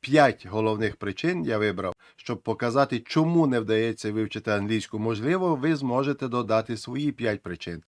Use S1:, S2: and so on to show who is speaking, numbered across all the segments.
S1: П'ять головних причин я вибрав, щоб показати, чому не вдається вивчити англійську. Можливо, ви зможете додати свої п'ять причин.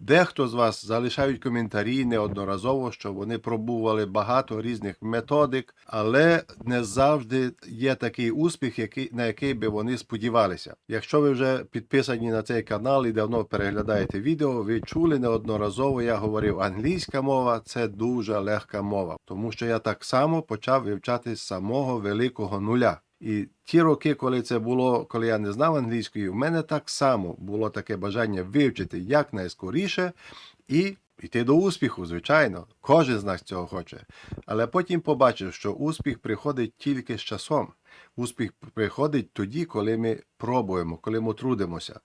S1: Дехто з вас залишають коментарі неодноразово, що вони пробували багато різних методик, але не завжди є такий успіх, який, на який би вони сподівалися. Якщо ви вже підписані на цей канал і давно переглядаєте відео, ви чули неодноразово, я говорив, англійська мова це дуже легка мова, тому що я так само почав вивчати з самого великого нуля. І ті роки, коли це було, коли я не знав англійської, в мене так само було таке бажання вивчити якнайскоріше і йти до успіху, звичайно. Кожен з нас цього хоче. Але потім побачив, що успіх приходить тільки з часом. Успіх приходить тоді, коли ми пробуємо, коли ми трудимося.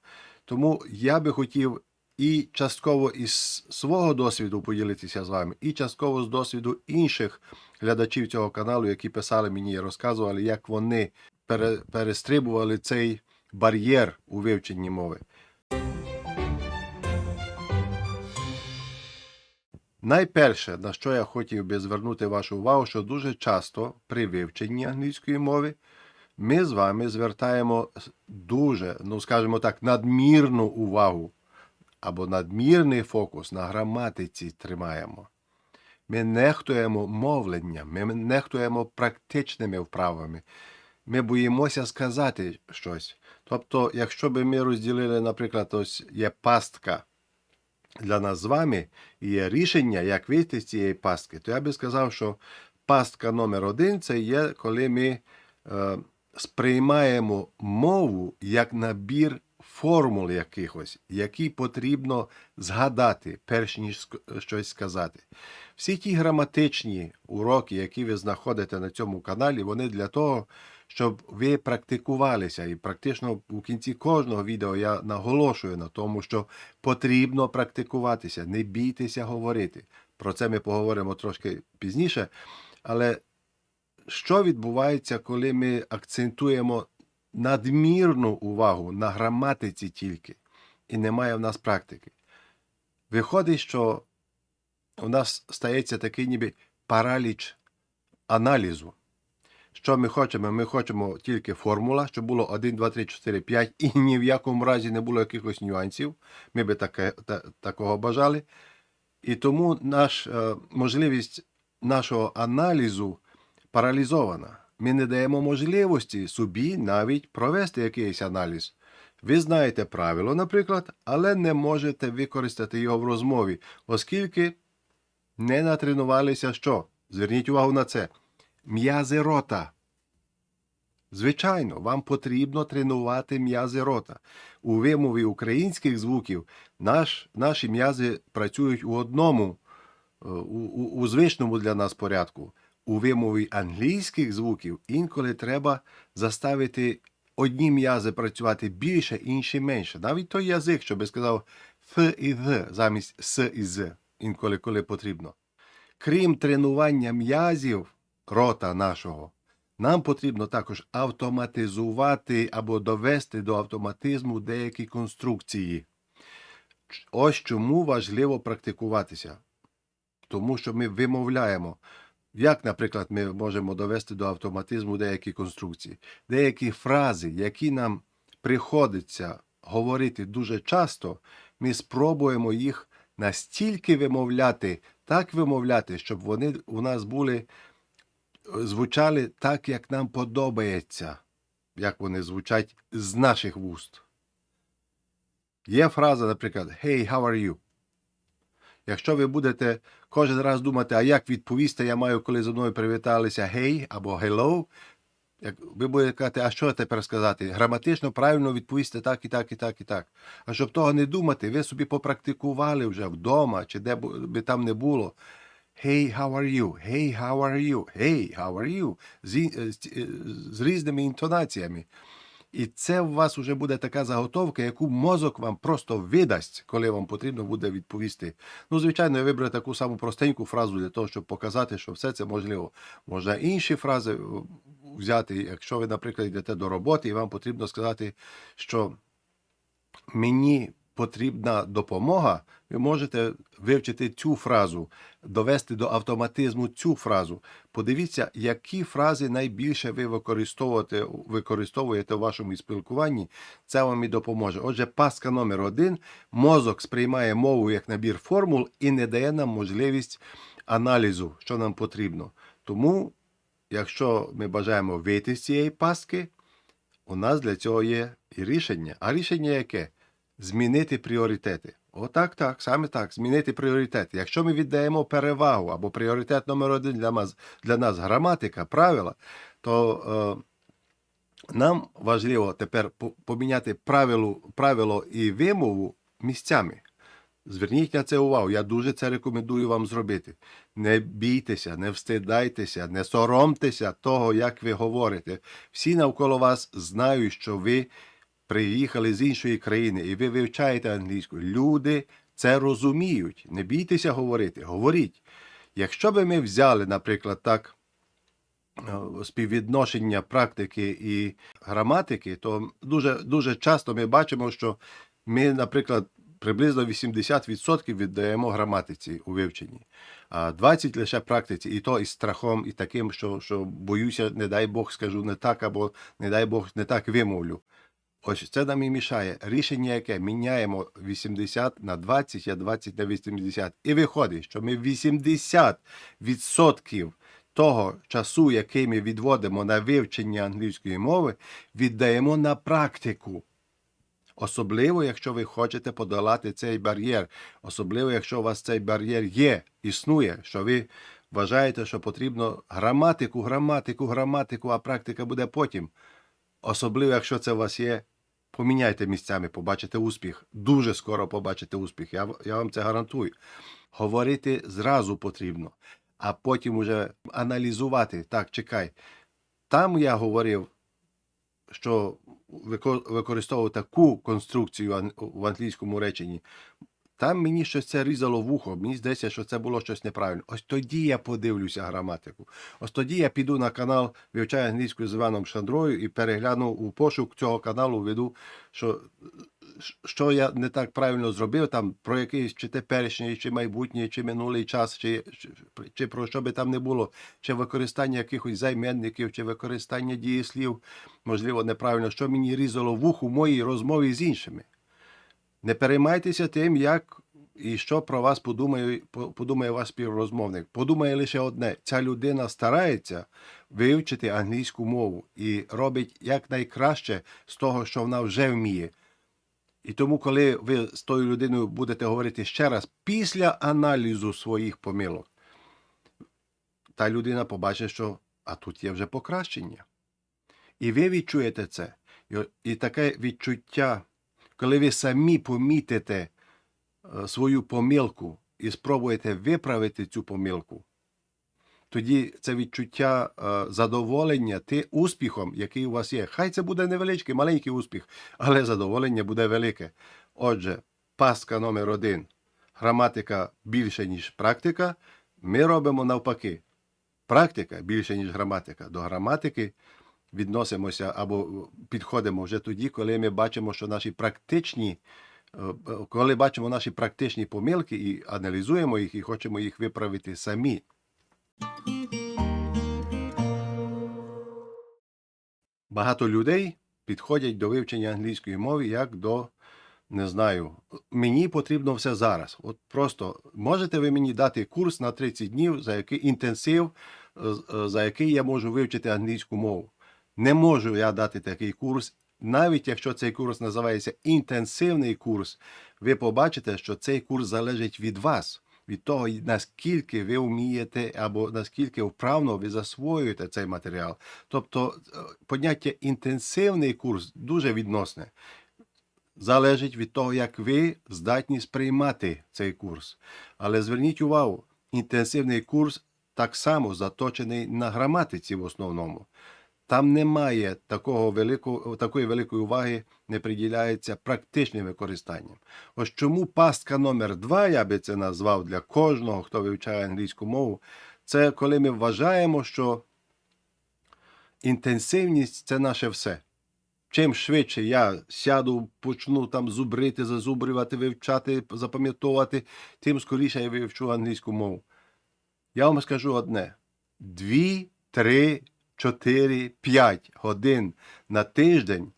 S1: Тому я би хотів і частково із свого досвіду поділитися з вами, і частково з досвіду інших глядачів цього каналу, які писали мені і розказували, як вони пере, перестрибували цей бар'єр у вивченні мови. Найперше, на що я хотів би звернути вашу увагу, що дуже часто при вивченні англійської мови ми з вами звертаємо дуже, ну скажімо так, надмірну увагу або надмірний фокус на граматиці тримаємо. Ми нехтуємо мовленням, ми нехтуємо практичними вправами. Ми боїмося сказати щось. Тобто, якщо би ми розділили, наприклад, ось є пастка для нас з вами і є рішення, як вийти з цієї пастки, то я би сказав, що пастка номер один це є, коли ми е, сприймаємо мову як набір формул якихось, які потрібно згадати, перш ніж щось сказати. Всі ті граматичні уроки, які ви знаходите на цьому каналі, вони для того, щоб ви практикувалися. І практично у кінці кожного відео я наголошую на тому, що потрібно практикуватися, не бійтеся говорити. Про це ми поговоримо трошки пізніше. Але що відбувається, коли ми акцентуємо надмірну увагу на граматиці тільки, і немає в нас практики? Виходить, що у нас стається такий ніби параліч аналізу. Що ми хочемо? Ми хочемо тільки формула, щоб було 1, 2, 3, 4, 5, і ні в якому разі не було якихось нюансів. Ми би таке, та, такого бажали. І тому наш, е, можливість нашого аналізу паралізована. Ми не даємо можливості собі навіть провести якийсь аналіз. Ви знаєте правило, наприклад, але не можете використати його в розмові, оскільки не натренувалися що? Зверніть увагу на це. М'язи рота. Звичайно, вам потрібно тренувати м'язи рота. У вимові українських звуків наш, наші м'язи працюють у одному, е, у, у, у звичному для нас порядку. У вимові англійських звуків інколи треба заставити одні м'язи працювати більше, інші менше. Навіть той язик, що би сказав ф і з замість с і з, інколи коли потрібно. Крім тренування м'язів рота нашого, нам потрібно також автоматизувати або довести до автоматизму деякі конструкції. Ось чому важливо практикуватися. Тому що ми вимовляємо. Як, наприклад, ми можемо довести до автоматизму деякі конструкції, деякі фрази, які нам приходиться говорити дуже часто, ми спробуємо їх настільки вимовляти, так вимовляти, щоб вони у нас були, звучали так, як нам подобається, як вони звучать з наших вуст. Є фраза, наприклад, Hey, how are you? Якщо ви будете кожен раз думати, а як відповісти, я маю, коли зі мною привіталися hey або hello, як ви будете казати, а що тепер сказати? Граматично правильно відповісти так і так, і так, і так. А щоб того не думати, ви собі попрактикували вже вдома, чи де би там не було. Hey, how are you? Hey, how are you? Hey, how are you? З, і- е, з, е, з різними інтонаціями. І це у вас вже буде така заготовка, яку мозок вам просто видасть, коли вам потрібно буде відповісти. Ну, звичайно, я вибрав таку саму простеньку фразу для того, щоб показати, що все це можливо. Можна інші фрази е, взяти, якщо ви, наприклад, йдете до роботи, і вам потрібно сказати, що мені потрібна допомога, ви можете вивчити цю фразу, довести до автоматизму цю фразу. Подивіться, які фрази найбільше ви використовуєте, використовуєте в вашому спілкуванні. Це вам і допоможе. Отже, паска номер один. Мозок сприймає мову як набір формул і не дає нам можливість аналізу, що нам потрібно. Тому, якщо ми бажаємо вийти з цієї пастки, у нас для цього є і рішення. А рішення яке? Змінити пріоритети. Отак, так, саме так, змінити пріоритети. Якщо ми віддаємо перевагу або пріоритет номер один для нас, для нас граматика, правила, то е, нам важливо тепер поміняти правило, правило і вимову місцями. Зверніть на це увагу. Я дуже це рекомендую вам зробити. Не бійтеся, не встидайтеся, не соромтеся того, як ви говорите. Всі навколо вас знають, що ви приїхали з іншої країни і ви вивчаєте англійську. Люди це розуміють. Не бійтеся говорити, говоріть. Якщо би ми взяли, наприклад, так е, співвідношення практики і граматики, то дуже, дуже часто ми бачимо, що ми, наприклад, приблизно 80% віддаємо граматиці у вивченні, а 20% лише практиці, і то із страхом, і таким, що, що боюся, не дай Бог скажу не так, або не дай Бог не так вимовлю. Ось це нам і мішає. Рішення яке? Міняємо 80 на 20, а 20 на 80. І виходить, що ми 80% того часу, який ми відводимо на вивчення англійської мови, віддаємо на практику. Особливо, якщо ви хочете подолати цей бар'єр, особливо, якщо у вас цей бар'єр є, існує, що ви вважаєте, що потрібно граматику, граматику, граматику, а практика буде потім. Особливо, якщо це у вас є, поміняйте місцями, побачите успіх. Дуже скоро побачите успіх. Я, я вам це гарантую. Говорити зразу потрібно, а потім уже аналізувати. Так, чекай. Там я говорив, що використовував таку конструкцію в англійському реченні. Там мені щось це різало вухо, мені здається, що це було щось неправильно. Ось тоді я подивлюся граматику. Ось тоді я піду на канал Вивчаю англійську з Іваном Шандрою і перегляну у пошук цього каналу, веду, що, що я не так правильно зробив, там про якийсь чи теперішній, чи майбутній, чи минулий час, чи, чи, чи про що би там не було, чи використання якихось займенників, чи використання дієслів, можливо, неправильно, що мені різало вухо в моїй розмові з іншими. Не переймайтеся тим, як і що про вас подумає, подумає ваш співрозмовник. Подумає лише одне: ця людина старається вивчити англійську мову і робить якнайкраще з того, що вона вже вміє. І тому, коли ви з тою людиною будете говорити ще раз після аналізу своїх помилок, та людина побачить, що а тут є вже покращення. І ви відчуєте це. І, таке відчуття, коли ви самі помітите е, свою помилку і спробуєте виправити цю помилку, тоді це відчуття е, задоволення ти успіхом, який у вас є. Хай це буде невеличкий, маленький успіх, але задоволення буде велике. Отже, пастка номер один. Граматика більше, ніж практика. Ми робимо навпаки. Практика більше, ніж граматика. До граматики відносимося або підходимо вже тоді, коли ми бачимо, що наші практичні, е, е, коли бачимо наші практичні помилки і аналізуємо їх і хочемо їх виправити самі. Багато людей підходять до вивчення англійської мови як до, не знаю, мені потрібно все зараз. От просто можете ви мені дати курс на 30 днів, за який інтенсив, е, е, за який я можу вивчити англійську мову. Не можу я дати такий курс. Навіть якщо цей курс називається інтенсивний курс, ви побачите, що цей курс залежить від вас, від того, наскільки ви вмієте або наскільки вправно ви засвоюєте цей матеріал. Тобто е, поняття інтенсивний курс дуже відносне. Залежить від того, як ви здатні сприймати цей курс. Але зверніть увагу, інтенсивний курс так само заточений на граматиці в основному. Там немає такого великого, такої великої уваги, не приділяється практичним використанням. Ось чому пастка номер 2 я би це назвав для кожного, хто вивчає англійську мову, це коли ми вважаємо, що інтенсивність це наше все. Чим швидше я сяду, почну там зубрити, зазубрювати, вивчати, запам'ятовувати, тим скоріше я вивчу англійську мову. Я вам скажу одне: дві-три 4-5 годин на тиждень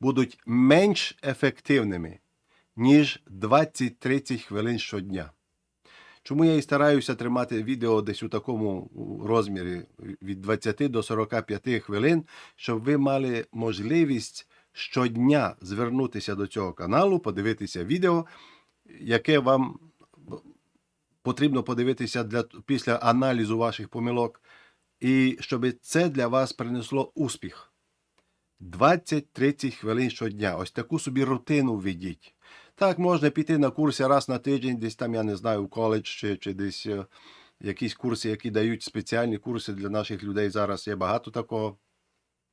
S1: будуть менш ефективними, ніж 20-30 хвилин щодня. Чому я і стараюся тримати відео десь у такому розмірі від 20 до 45 хвилин, щоб ви мали можливість щодня звернутися до цього каналу, подивитися відео, яке вам потрібно подивитися для, після аналізу ваших помилок і щоб це для вас принесло успіх. 20-30 хвилин щодня. Ось таку собі рутину введіть. Так, можна піти на курси раз на тиждень, десь там, я не знаю, в коледж чи, чи десь е, якісь курси, які дають спеціальні курси для наших людей. Зараз є багато такого.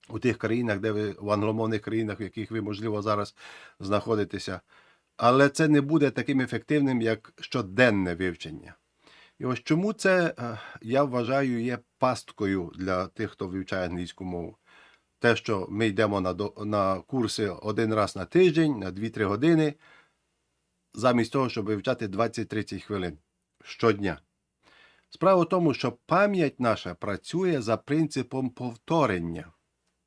S1: У тих країнах, де ви в англомовних країнах, в яких ви, можливо, зараз знаходитеся. Але це не буде таким ефективним, як щоденне вивчення. І ось чому це, е, я вважаю, є пасткою для тих, хто вивчає англійську мову. Те, що ми йдемо на, на курси один раз на тиждень, на 2-3 години, замість того, щоб вивчати 20-30 хвилин щодня. Справа в тому, що пам'ять наша працює за принципом повторення.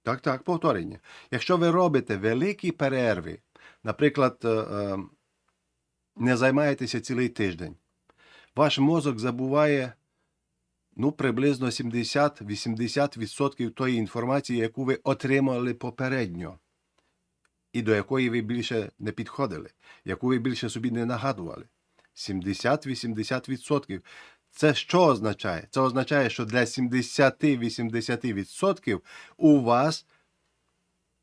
S1: Так, так, повторення. Якщо ви робите великі перерви, наприклад, е, е, не займаєтеся цілий тиждень, ваш мозок забуває ну, приблизно 70-80% тої інформації, яку ви отримали попередньо, і до якої ви більше не підходили, яку ви більше собі не нагадували. 70-80%. Це що означає? Це означає, що для 70-80% у вас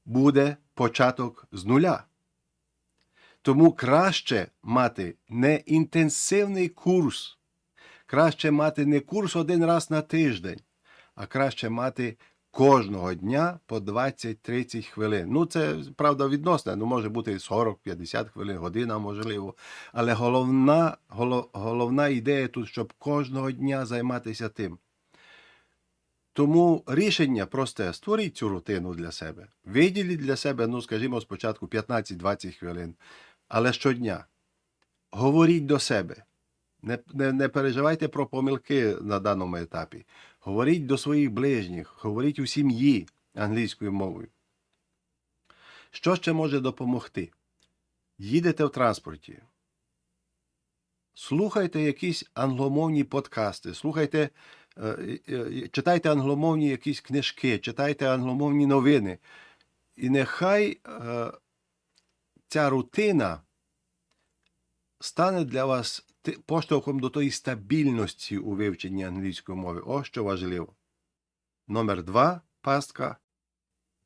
S1: буде початок з нуля. Тому краще мати не інтенсивний курс, краще мати не курс один раз на тиждень, а краще мати кожного дня по 20-30 хвилин. Ну, це правда відносне, ну може бути 40-50 хвилин, година, можливо. Але головна, голов- головна ідея тут, щоб кожного дня займатися тим. Тому рішення просте: створіть цю рутину для себе. Виділіть для себе, ну, скажімо, спочатку 15-20 хвилин, але щодня. Говоріть до себе. Не, не, не переживайте про помилки на даному етапі. Говоріть до своїх ближніх, говоріть у сім'ї англійською мовою. Що ще може допомогти? Їдете в транспорті. Слухайте якісь англомовні подкасти, слухайте, е, е, читайте англомовні якісь книжки, читайте англомовні новини. І нехай е, ця рутина стане для вас поштовхом до тої стабільності у вивченні англійської мови. Ось що важливо. Номер два пастка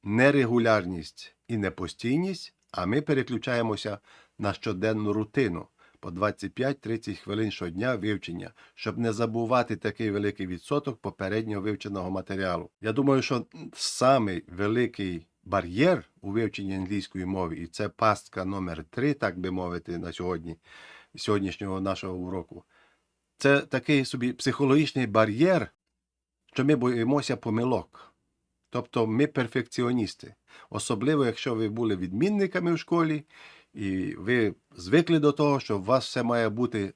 S1: нерегулярність і непостійність, а ми переключаємося на щоденну рутину по 25-30 хвилин щодня вивчення, щоб не забувати такий великий відсоток попередньо вивченого матеріалу. Я думаю, що самий великий бар'єр у вивченні англійської мови, і це пастка номер 3, так би мовити, на сьогодні, сьогоднішнього нашого уроку. Це такий собі психологічний бар'єр, що ми боїмося помилок. Тобто ми перфекціоністи. Особливо, якщо ви були відмінниками в школі, і ви звикли до того, що у вас все має бути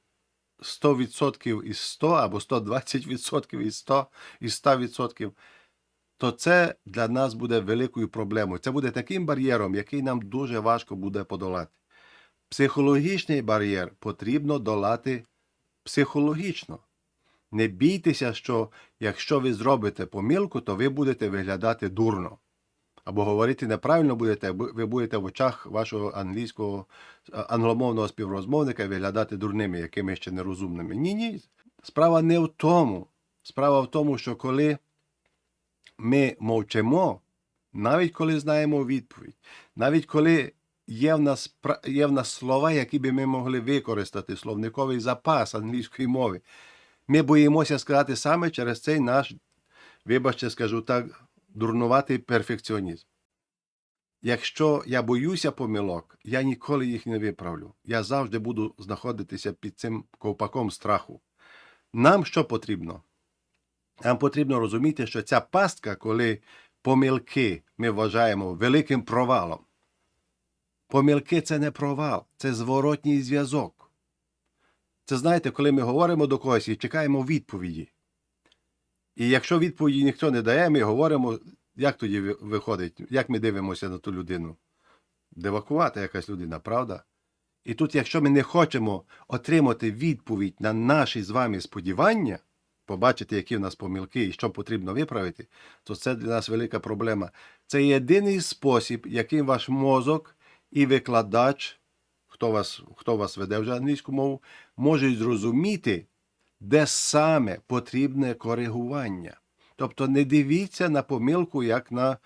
S1: 100% із 100 або 120% із 100 із 100%, то це для нас буде великою проблемою. Це буде таким бар'єром, який нам дуже важко буде подолати. Психологічний бар'єр потрібно долати психологічно. Не бійтеся, що якщо ви зробите помилку, то ви будете виглядати дурно. Або говорити неправильно будете, бу- ви будете в очах вашого англійського англомовного співрозмовника виглядати дурними, якими ще нерозумними. Ні, ні. Справа не в тому. Справа в тому, що коли ми мовчимо, навіть коли знаємо відповідь, навіть коли є в нас, є в нас слова, які би ми могли використати, словниковий запас англійської мови, ми боїмося сказати саме через цей наш, вибачте, скажу так, дурнуватий перфекціонізм. Якщо я боюся помилок, я ніколи їх не виправлю. Я завжди буду знаходитися під цим ковпаком страху. Нам що потрібно? Нам потрібно розуміти, що ця пастка, коли помилки ми вважаємо великим провалом. Помилки це не провал, це зворотній зв'язок. Це знаєте, коли ми говоримо до когось і чекаємо відповіді. І якщо відповіді ніхто не дає, ми говоримо, як тоді виходить, як ми дивимося на ту людину. Девакувата якась людина, правда? І тут, якщо ми не хочемо отримати відповідь на наші з вами сподівання, побачити, які в нас помилки і що потрібно виправити, то це для нас велика проблема. Це єдиний спосіб, яким ваш мозок і викладач, хто вас, хто вас веде вже англійську мову, можуть зрозуміти, де саме потрібне коригування. Тобто не дивіться на помилку як на,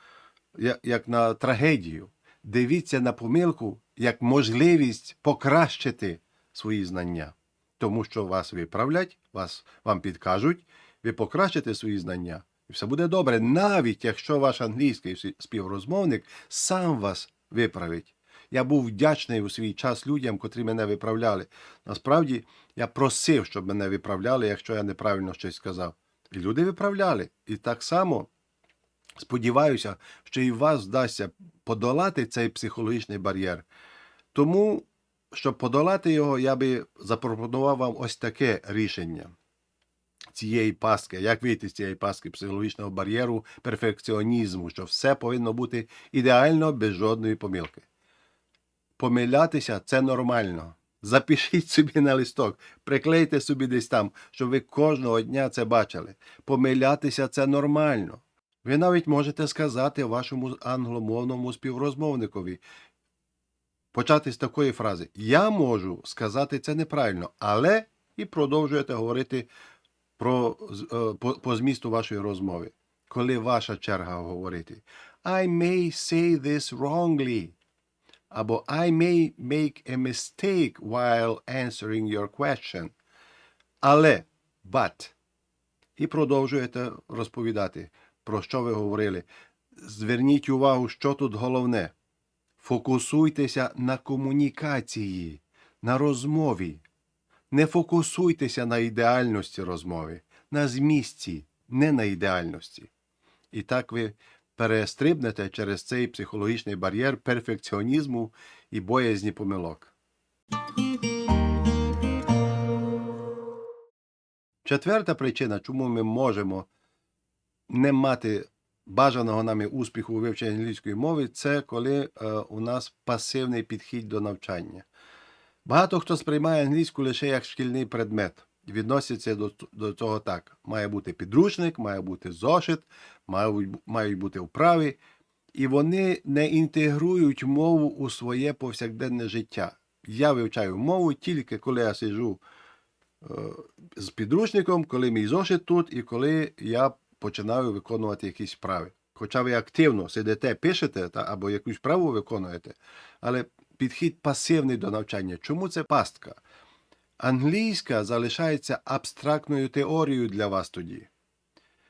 S1: як, як на трагедію. Дивіться на помилку як можливість покращити свої знання. Тому що вас виправлять, вас, вам підкажуть, ви покращите свої знання, і все буде добре, навіть якщо ваш англійський співрозмовник сам вас виправить. Я був вдячний у свій час людям, котрі мене виправляли. Насправді, я просив, щоб мене виправляли, якщо я неправильно щось сказав. І люди виправляли. І так само сподіваюся, що і вас вдасться подолати цей психологічний бар'єр. Тому, щоб подолати його, я би запропонував вам ось таке рішення цієї пастки, як вийти з цієї пастки психологічного бар'єру, перфекціонізму, що все повинно бути ідеально без жодної помилки. Помилятися це нормально. Запишіть собі на листок, приклейте собі десь там, щоб ви кожного дня це бачили. Помилятися це нормально. Ви навіть можете сказати вашому англомовному співрозмовникові, почати з такої фрази: Я можу сказати це неправильно, але і продовжуєте говорити про, е, по, по змісту вашої розмови. Коли ваша черга говорити. I may say this wrongly. Або I may make a mistake while answering your question. Але, but. І продовжуєте розповідати, про що ви говорили. Зверніть увагу, що тут головне. Фокусуйтеся на комунікації, на розмові. Не фокусуйтеся на ідеальності розмови, на змісті, не на ідеальності. І так ви перестрибнете через цей психологічний бар'єр перфекціонізму і боязні помилок. Четверта причина, чому ми можемо не мати бажаного нами успіху у вивченні англійської мови, це коли е, у нас пасивний підхід до навчання. Багато хто сприймає англійську лише як шкільний предмет. і Відноситься до, до цього так. Має бути підручник, має бути зошит, мають, мають бути вправи, і вони не інтегрують мову у своє повсякденне життя. Я вивчаю мову тільки коли я сиджу е, з підручником, коли мій зошит тут, і коли я починаю виконувати якісь вправи. Хоча ви активно сидите, пишете та, або якусь вправу виконуєте, але підхід пасивний до навчання. Чому це пастка? Англійська залишається абстрактною теорією для вас тоді.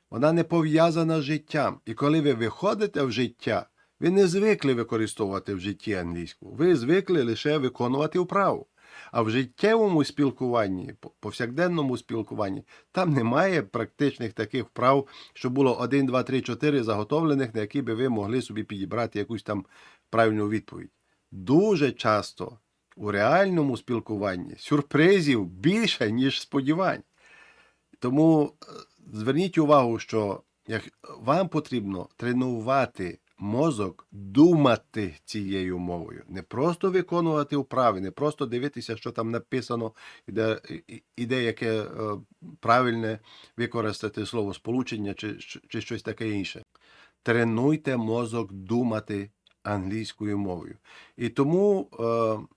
S1: Вона не пов'язана з життям. І коли ви виходите в життя, ви не звикли використовувати в житті англійську. Ви звикли лише виконувати вправу. А в життєвому спілкуванні, по- повсякденному спілкуванні, там немає практичних таких вправ, що було 1, 2, 3, 4 заготовлених, на які би ви могли собі підібрати якусь там правильну відповідь. Дуже часто у реальному спілкуванні сюрпризів більше, ніж сподівань. Тому е, зверніть увагу, що як вам потрібно тренувати мозок думати цією мовою, не просто виконувати вправи, не просто дивитися, що там написано, і де, і- де яке е, правильне використати слово сполучення чи, чи щось таке інше. Тренуйте мозок думати англійською мовою. І тому. Е,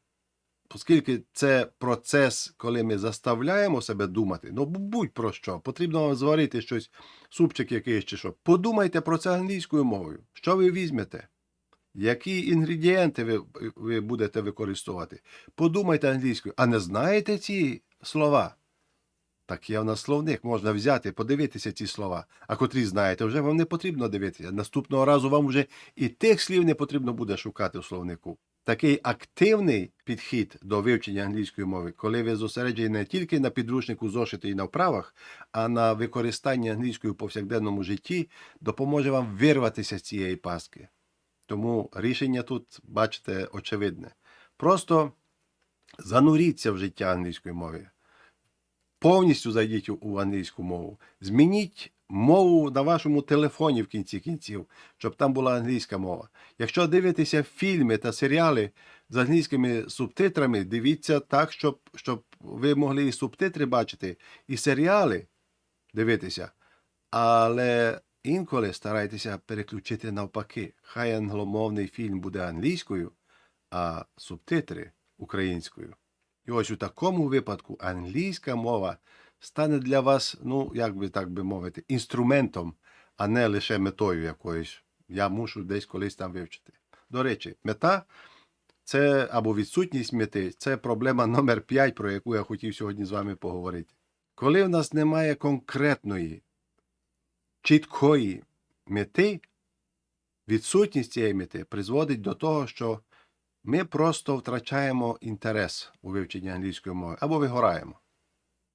S1: Оскільки це процес, коли ми заставляємо себе думати, ну будь про що, потрібно вам зварити щось, супчик якийсь чи що. Подумайте про це англійською мовою. Що ви візьмете? Які інгредієнти ви, ви будете використовувати? Подумайте англійською, а не знаєте ці слова? Так є в нас словник, можна взяти, подивитися ці слова. А котрі знаєте, вже вам не потрібно дивитися. Наступного разу вам вже і тих слів не потрібно буде шукати в словнику. Такий активний підхід до вивчення англійської мови, коли ви зосереджені не тільки на підручнику зошити і на вправах, а на використанні англійської у повсякденному житті, допоможе вам вирватися з цієї пастки. Тому рішення тут, бачите, очевидне. Просто зануріться в життя англійської мови. Повністю зайдіть у- англійську мову. Змініть мову на вашому телефоні в кінці кінців, щоб там була англійська мова. Якщо дивитеся фільми та серіали з англійськими субтитрами, дивіться так, щоб, щоб ви могли і субтитри бачити, і серіали дивитися. Але інколи старайтеся переключити навпаки. Хай англомовний фільм буде англійською, а субтитри українською. І ось у такому випадку англійська мова стане для вас, ну, як би так би мовити, інструментом, а не лише метою якоюсь. Я мушу десь колись там вивчити. До речі, мета це або відсутність мети це проблема номер 5, про яку я хотів сьогодні з вами поговорити. Коли в нас немає конкретної, чіткої мети, відсутність цієї мети призводить до того, що ми просто втрачаємо інтерес у вивченні англійської мови або вигораємо.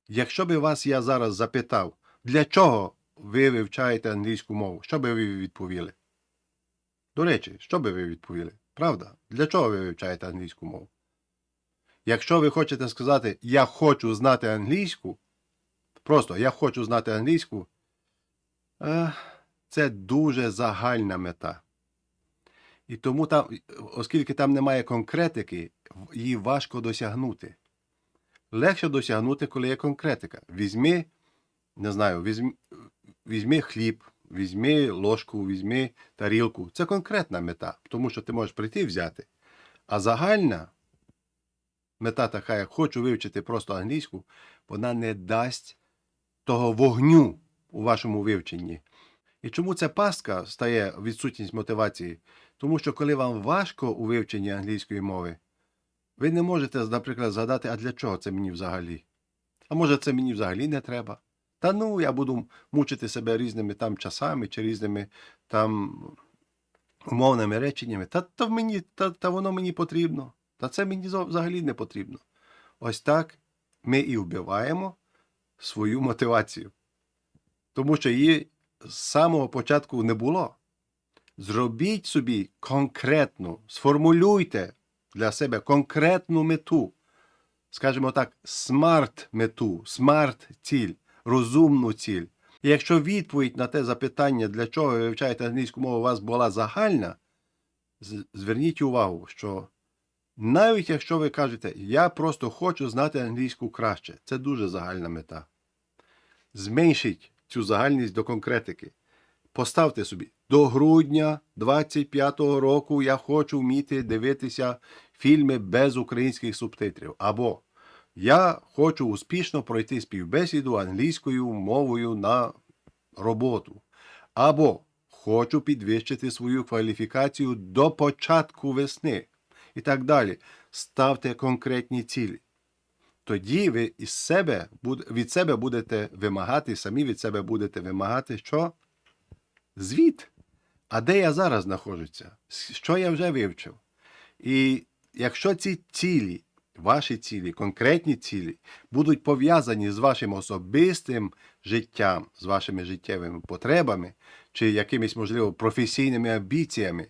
S1: Якщо би вас я зараз запитав, для чого ви вивчаєте англійську мову, що би ви відповіли? До речі, що би ви відповіли? Правда? Для чого ви вивчаєте англійську мову? Якщо ви хочете сказати Я хочу знати англійську, просто я хочу знати англійську, е, це дуже загальна мета. І тому там, оскільки там немає конкретики, її важко досягнути. Легше досягнути, коли є конкретика. Візьми, не знаю, візьми, візьми хліб, візьми ложку, візьми тарілку. Це конкретна мета, тому що ти можеш прийти і взяти. А загальна мета така, як хочу вивчити просто англійську, вона не дасть того вогню у вашому вивченні. І чому ця пастка стає відсутність мотивації? Тому що коли вам важко у вивченні англійської мови, ви не можете, наприклад, згадати, а для чого це мені взагалі? А може, це мені взагалі не треба? Та ну, я буду мучити себе різними там часами чи різними там умовними реченнями. Та, та, мені, та, та воно мені потрібно. Та це мені взагалі не потрібно. Ось так ми і вбиваємо свою мотивацію. Тому що її з самого початку не було. Зробіть собі конкретну, сформулюйте для себе конкретну мету, скажімо так, смарт-мету, смарт-ціль, розумну ціль. І якщо відповідь на те запитання, для чого ви вивчаєте англійську мову, у вас була загальна, зверніть увагу, що навіть якщо ви кажете, я просто хочу знати англійську краще, це дуже загальна мета. Зменшіть цю загальність до конкретики. Поставте собі, до грудня 25-го року я хочу вміти дивитися фільми без українських субтитрів. Або я хочу успішно пройти співбесіду англійською мовою на роботу. Або хочу підвищити свою кваліфікацію до початку весни. І так далі. Ставте конкретні цілі. Тоді ви із себе, від себе будете вимагати, самі від себе будете вимагати, що? Звіт. А де я зараз знаходжуся? Що я вже вивчив? І якщо ці цілі, ваші цілі, конкретні цілі, будуть пов'язані з вашим особистим життям, з вашими життєвими потребами, чи якимись, можливо, професійними амбіціями,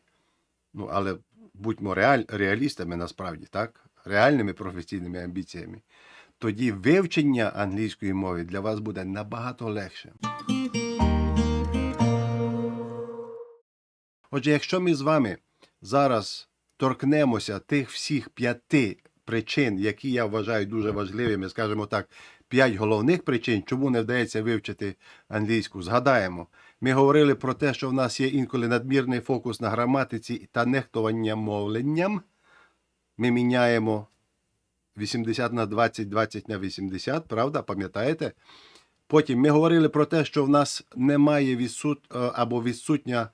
S1: ну, але будьмо реаль, реалістами насправді, так? Реальними професійними амбіціями, тоді вивчення англійської мови для вас буде набагато легше. Отже, якщо ми з вами зараз торкнемося тих всіх п'яти причин, які я вважаю дуже важливими, скажімо так, п'ять головних причин, чому не вдається вивчити англійську, згадаємо. Ми говорили про те, що в нас є інколи надмірний фокус на граматиці та нехтування мовленням. Ми міняємо 80 на 20, 20 на 80, правда? Пам'ятаєте? Потім ми говорили про те, що в нас немає відсут... е, або відсутня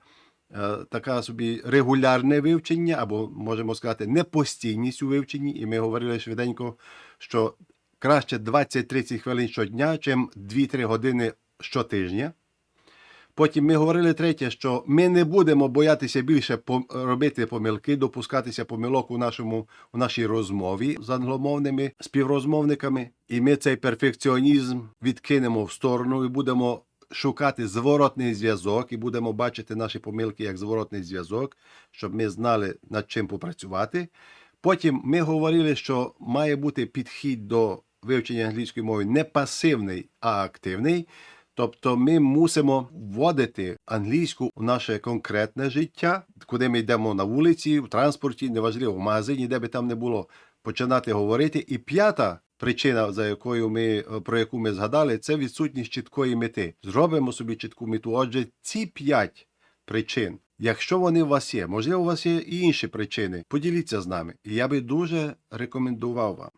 S1: така собі регулярне вивчення, або можемо сказати, непостійність у вивченні. І ми говорили швиденько, що краще 20-30 хвилин щодня, чим 2-3 години щотижня. Потім ми говорили третє, що ми не будемо боятися більше робити помилки, допускатися помилок у нашому у нашій розмові з англомовними співрозмовниками. І ми цей перфекціонізм відкинемо в сторону і будемо шукати зворотний зв'язок, і будемо бачити наші помилки як зворотний зв'язок, щоб ми знали над чим попрацювати. Потім ми говорили, що має бути підхід до вивчення англійської мови не пасивний, а активний. Тобто ми мусимо вводити англійську в наше конкретне життя, куди ми йдемо на вулиці, в транспорті, неважливо, в магазині, де би там не було, починати говорити. І п'ята причина, за якою ми, про яку ми згадали, це відсутність чіткої мети. Зробимо собі чітку мету. Отже, ці п'ять причин, якщо вони у вас є, можливо, у вас є і інші причини, поділіться з нами. І я би дуже рекомендував вам.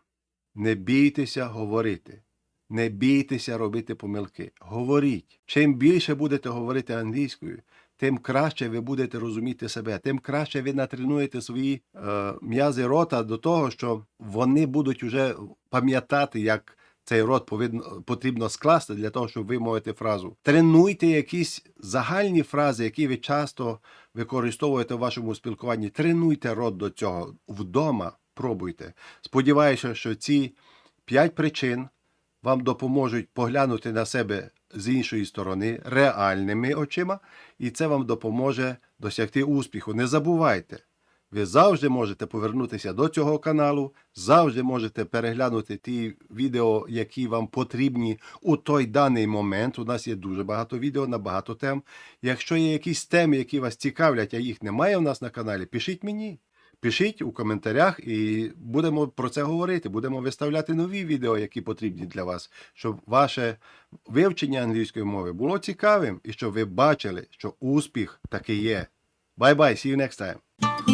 S1: Не бійтеся говорити. Не бійтеся робити помилки. Говоріть. Чим більше будете говорити англійською, тим краще ви будете розуміти себе, тим краще ви натренуєте свої е, м'язи рота до того, що вони будуть уже пам'ятати, як цей рот повинно, потрібно скласти для того, щоб вимовити фразу. Тренуйте якісь загальні фрази, які ви часто використовуєте в вашому спілкуванні. Тренуйте рот до цього вдома. Пробуйте. Сподіваюся, що ці п'ять причин вам допоможуть поглянути на себе з іншої сторони реальними очима, і це вам допоможе досягти успіху. Не забувайте, ви завжди можете повернутися до цього каналу, завжди можете переглянути ті відео, які вам потрібні у той даний момент. У нас є дуже багато відео на багато тем. Якщо є якісь теми, які вас цікавлять, а їх немає у нас на каналі, пишіть мені. Пишіть у коментарях і будемо про це говорити. Будемо виставляти нові відео, які потрібні для вас, щоб ваше вивчення англійської мови було цікавим і щоб ви бачили, що успіх таки є. Bye-bye, see you next time.